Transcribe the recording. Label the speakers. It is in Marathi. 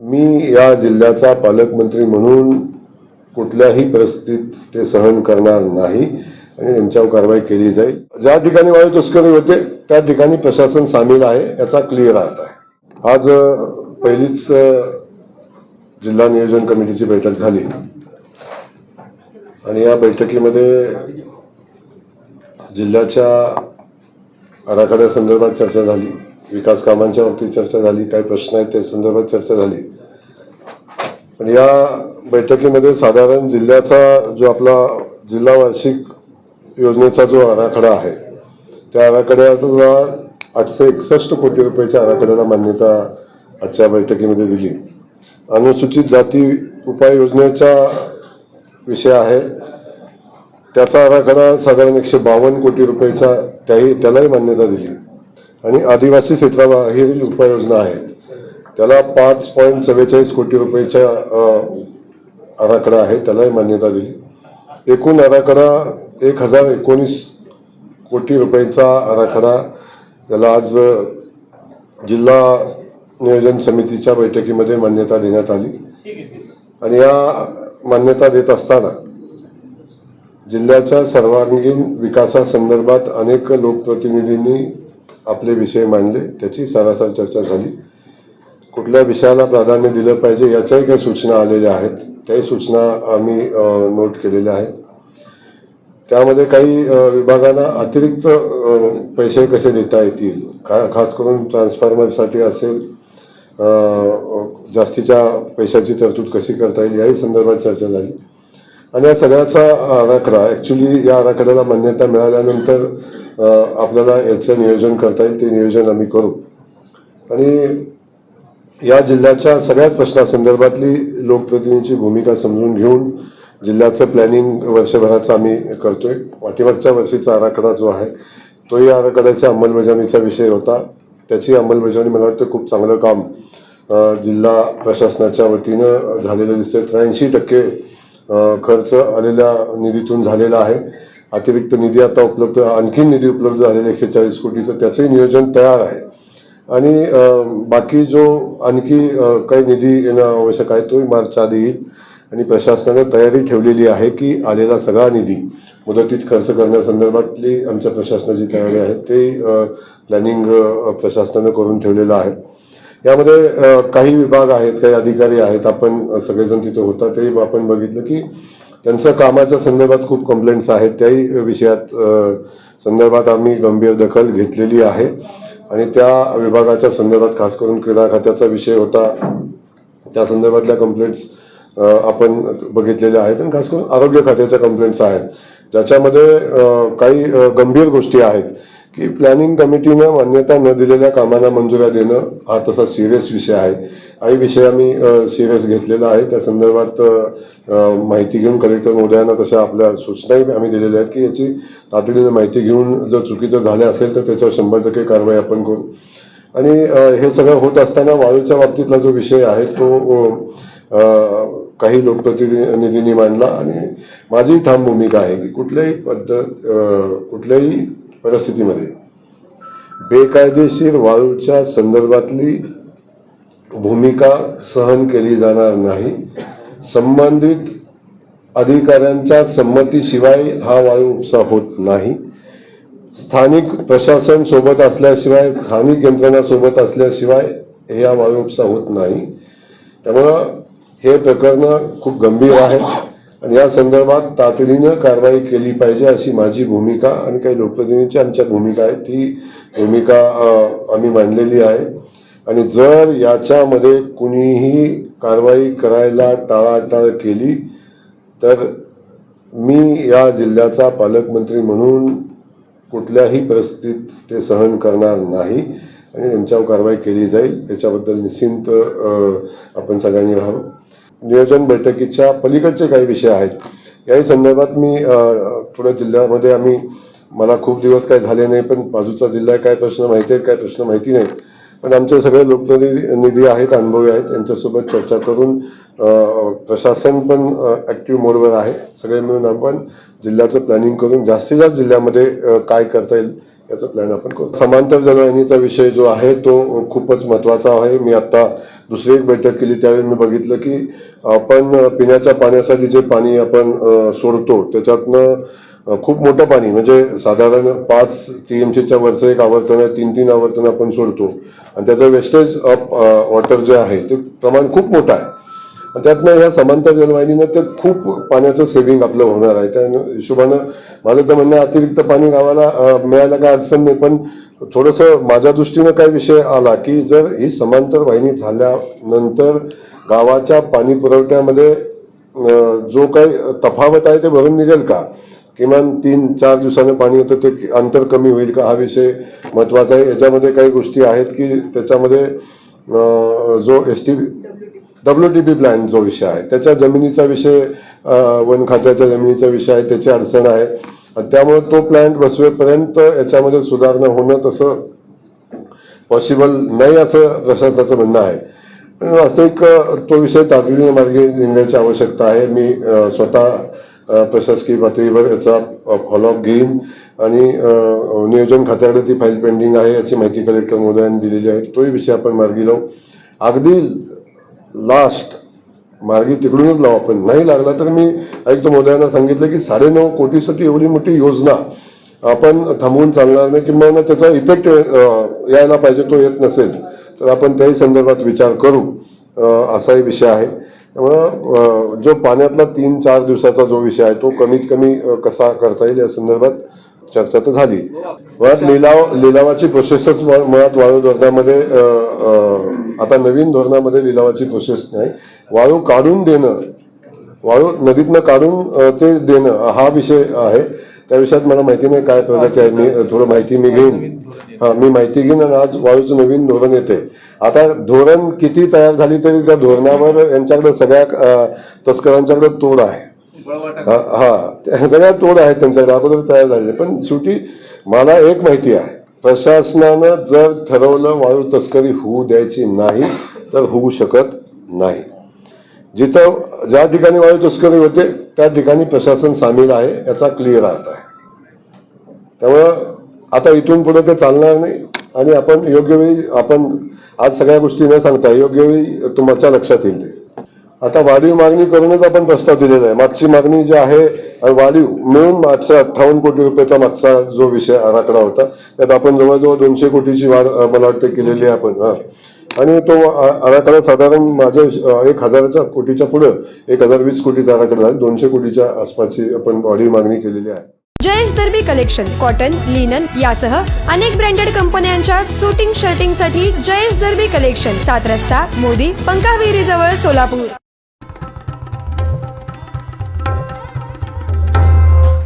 Speaker 1: मी या जिल्ह्याचा पालकमंत्री म्हणून कुठल्याही परिस्थितीत ते सहन करणार नाही आणि त्यांच्यावर कारवाई केली जाईल. ज्या ठिकाणी वायू तस्करी होते त्या ठिकाणी प्रशासन सामील आहे याचा क्लिअर अर्थ आहे. आज पहिलीच जिल्हा नियोजन कमिटीची बैठक झाली. आणि या बैठकीमध्ये जिल्ह्याच्या आराखड्यासंदर्भात चर्चा झाली. विकास कामांच्या बाबतीत चर्चा झाली काही प्रश्न आहेत त्या संदर्भात चर्चा झाली पण या बैठकीमध्ये साधारण जिल्ह्याचा जो आपला जिल्हा वार्षिक योजनेचा जो आराखडा आहे त्या आराखड्याला आठशे एकसष्ट कोटी रुपयाच्या आराखड्याला मान्यता आजच्या बैठकीमध्ये दिली अनुसूचित जाती उपाययोजनेचा विषय आहे त्याचा आराखडा साधारण एकशे बावन्न कोटी रुपयाचा त्याही त्यालाही मान्यता दिली आणि आदिवासी क्षेत्राबाहेरील उपाययोजना आहे. त्याला पाच पॉईंट चव्वेचाळीस कोटी रुपयेचा आराखडा आहे त्यालाही मान्यता दिली. एकूण आराखडा एक हजार एकोणीस कोटी रुपयेचा आराखडा त्याला आज जिल्हा नियोजन समितीच्या बैठकीमध्ये मान्यता देण्यात आली. आणि या मान्यता देत असताना जिल्ह्याच्या सर्वांगीण विकासासंदर्भात अनेक लोकप्रतिनिधींनी आपले विषय मांडले त्याची सरासर चर्चा झाली. कुठल्या विषयाला प्राधान्य दिलं पाहिजे याच्याही काही सूचना आलेल्या आहेत. त्याही सूचना आम्ही नोट केलेल्या आहेत. त्यामध्ये काही विभागांना अतिरिक्त पैसे कसे देता येतील? खा खास करून ट्रान्सफॉर्मरसाठी असेल जास्तीच्या पैशाची तरतूद कशी करता येईल? याही संदर्भात चर्चा झाली. आणि या सगळ्याचा आराखडा ॲक्च्युली या आराखड्याला मान्यता मिळाल्यानंतर आपल्याला याचं नियोजन करता येईल ते नियोजन आम्ही करू. आणि या जिल्ह्याच्या सगळ्याच प्रश्नासंदर्भातली लोकप्रतिनिधींची भूमिका समजून घेऊन जिल्ह्याचं प्लॅनिंग वर्षभराचं आम्ही करतोय. पाठीमागच्या वर्षीचा आराखडा जो आहे तोही आराखड्याच्या अंमलबजावणीचा विषय होता. त्याची अंमलबजावणी मला वाटतं खूप चांगलं काम जिल्हा प्रशासनाच्या वतीनं झालेलं दिसतं त्र्याऐंशी टक्के खर्च आलेल्या निधीतून झालेला आहे. अतिरिक्त निधी आता उपलब्ध आणखी निधी उपलब्ध झालेला एकशे चाळीस कोटीचं त्याचंही नियोजन तयार आहे. आणि बाकी जो आणखी काही निधी येणं आवश्यक आहे तोही मार्च आधी येईल. आणि प्रशासनानं तयारी ठेवलेली आहे की आलेला सगळा निधी मुदतीत खर्च करण्यासंदर्भातली आमच्या प्रशासनाची तयारी आहे. ते प्लॅनिंग प्रशासनानं करून ठेवलेलं आहे. यामध्ये काही विभाग आहेत काही अधिकारी आहेत आपण सगळेजण तिथे होता तेही आपण बघितलं की त्यांचं कामाच्या संदर्भात खूप कंप्लेंट्स आहेत. त्याही विषयात संदर्भात आम्ही गंभीर दखल घेतलेली आहे. आणि त्या विभागाच्या संदर्भात खास करून क्रीडा खात्याचा विषय होता त्या संदर्भातल्या कंप्लेंट्स आपण बघितलेल्या आहेत. आणि खास करून आरोग्य खात्याच्या कंप्लेंट्स आहेत. ज्याच्यामध्ये काही गंभीर गोष्टी आहेत. की प्लॅनिंग कमिटीनं मान्यता न दिलेल्या कामांना मंजुऱ्या देणं हा तसा सिरियस विषय आहे. काही विषय आम्ही सिरियस घेतलेला आहे. त्या संदर्भात माहिती घेऊन कलेक्टर महोदयांना तशा आपल्या सूचनाही आम्ही दिलेल्या आहेत की याची तातडीनं माहिती घेऊन जर चुकीचं झालं असेल तर त्याच्यावर शंभर टक्के कारवाई आपण करू. आणि हे सगळं होत असताना वायूच्या बाबतीतला जो विषय आहे तो काही लोकप्रतिनिधींनी मांडला. आणि माझी ठाम भूमिका आहे की कुठल्याही पद्धत कुठल्याही परिस्थितीमध्ये. बेकायदेशीर वाळूच्या संदर्भातली भूमिका सहन केली जाणार नाही. संबंधित अधिकाऱ्यांच्या संमतीशिवाय हा वायू उपसा होत नाही. स्थानिक प्रशासन सोबत असल्याशिवाय स्थानिक यंत्रणा सोबत असल्याशिवाय हे हा वायू उपसा होत नाही. त्यामुळं हे प्रकरण खूप गंभीर आहे आणि या संदर्भात तातडीनं कारवाई केली पाहिजे अशी माझी भूमिका आणि काही लोकप्रतिनिधींची आमच्या भूमिका आहे ती भूमिका आम्ही मांडलेली आहे. आणि जर याच्यामध्ये कुणीही कारवाई करायला टाळाटाळ केली तर मी या जिल्ह्याचा पालकमंत्री म्हणून कुठल्याही परिस्थितीत ते सहन करणार नाही आणि त्यांच्यावर कारवाई केली जाईल. याच्याबद्दल निश्चिंत आपण सगळ्यांनी राहावं. नियोजन बैठकीच्या पलीकडचे काही विषय आहेत. याही संदर्भात मी अ, जिल्ह्यामध्ये आम्ही मला खूप दिवस काय झाले नाही पण बाजूचा जिल्हा काय प्रश्न माहिती आहेत काय प्रश्न माहिती नाही. पण आमचे सगळे लोकप्रतिनिधी आहेत अनुभवी आहेत त्यांच्यासोबत चर्चा करून प्रशासन पण ॲक्टिव्ह मोडवर आहे. सगळे मिळून आपण जिल्ह्याचं प्लॅनिंग करून जास्तीत जास्त जिल्ह्यामध्ये काय करता येईल याचा प्लॅन आपण करू. समांतर जलवाहिनीचा विषय जो आहे तो खूपच महत्त्वाचा आहे. मी आत्ता दुसरी एक बैठक केली त्यावेळी मी बघितलं की आपण पिण्याच्या पाण्यासाठी जे पाणी आपण सोडतो त्याच्यातनं खूप मोठं पाणी म्हणजे साधारण पाच टी एम सीच्या वरचं एक आवर्तन आहे तीन तीन आवर्तन आपण सोडतो. आणि त्याचं वेस्टेज ऑफ वॉटर जे आहे ते प्रमाण खूप मोठं आहे. त्यातनं ह्या समांतर जलवाहिनीनं ते खूप पाण्याचं सेव्हिंग आपलं होणार आहे. त्या हिशोबानं माझं तर म्हणणं अतिरिक्त पाणी गावाला मिळायला काय अडचण नाही पण थोडंसं माझ्या दृष्टीनं काय विषय आला की जर ही समांतर वाहिनी झाल्यानंतर गावाच्या पाणी पुरवठ्यामध्ये जो काही तफावत आहे ते भरून निघेल का? किमान तीन चार दिवसाने पाणी येतं ते अंतर कमी होईल का? हा विषय महत्त्वाचा आहे. याच्यामध्ये काही गोष्टी आहेत की त्याच्यामध्ये जो S T W T P plan जो विषय आहे त्याच्या जमिनीचा विषय वन खात्याच्या जमिनीचा विषय आहे त्याची अडचण आहे. त्यामुळे तो प्लॅन्ट बसवेपर्यंत याच्यामध्ये सुधारणा होणं तसं पॉसिबल नाही असं प्रशासनाचं म्हणणं आहे. पण वास्तविक तो विषय तातडीने मार्गे निघण्याची आवश्यकता आहे. मी स्वतः प्रशासकीय पातळीवर याचा फॉलोअप घेईन. आणि नियोजन खात्याकडे ती फाईल पेंडिंग आहे याची माहिती कलेक्टर महोदयांनी दिलेली आहे. तोही विषय आपण मार्गी लावू. अगदी लास्ट मार्गी तिकडूनच लावू आपण. नाही लागला तर मी आयुक्त महोदयांना सांगितलं की साडेनऊ कोटीसाठी एवढी मोठी योजना आपण थांबवून चालणार नाही किंवा त्याचा इफेक्ट यायला पाहिजे तो येत नसेल तर आपण त्याही संदर्भात विचार करू. असाही विषय आहे. त्यामुळं जो पाण्यातला तीन चार दिवसाचा जो विषय आहे तो कमीत कमी कसा करता येईल या संदर्भात चर्चा तर झाली. मुळात लिलाव लिलावाची प्रोसेसच मुळात वाळू धोरणामध्ये आता नवीन धोरणामध्ये लिलावाची प्रोसेस नाही. वाळू काढून देणं वाळू नदीतनं काढून ते देणं हा विषय आहे. त्या विषयात मला माहिती नाही काय प्रगती आहे. मी थोडं माहिती मी घेईन. हा मी माहिती घेईन आणि आज वाळूचं नवीन धोरण येते. आता धोरण किती तयार झाली तरी त्या धोरणावर यांच्याकडे सगळ्या तस्करांच्याकडे तोड आहे. हा त्या सगळ्या तोड आहेत त्यांच्याकडे. अगोदर तयार झालेले. पण शेवटी मला एक माहिती आहे. प्रशासनानं जर ठरवलं वाळू तस्करी होऊ द्यायची नाही तर होऊ शकत नाही. जिथं ज्या ठिकाणी वायू तस्करी होते त्या ठिकाणी प्रशासन सामील आहे याचा क्लिअर अर्थ आहे. त्यामुळं आता इथून पुढे ते चालणार नाही. आणि आपण योग्य वेळी आपण आज सगळ्या गोष्टी न सांगता योग्य वेळी तुमच्या लक्षात येईल ते. आता वाढीव मागणी करूनच आपण प्रस्ताव दिलेला आहे. मागची मागणी जी आहे वाढीव मिळून मागचा अठ्ठावन्न कोटी रुपयाचा मागचा जो विषय आराखडा होता त्यात आपण जवळजवळ दोनशे कोटीची वाढ मला वाटतं केलेली आहे आपण हा. आणि तो आराखडा साधारण माझ्या एक हजाराच्या कोटीच्या पुढं एक हजार वीस कोटीचा आराखडा झाला. दोनशे कोटीच्या आसपासची आपण वाढीव मागणी केलेली आहे.
Speaker 2: Jayesh Darbi collection cotton linen यासह अनेक ब्रँडेड कंपन्यांच्या सुटिंग शर्टिंगसाठी जयेश दर्बी कलेक्शन सात रस्ता मोदी पंकाविरी जवळ सोलापूर.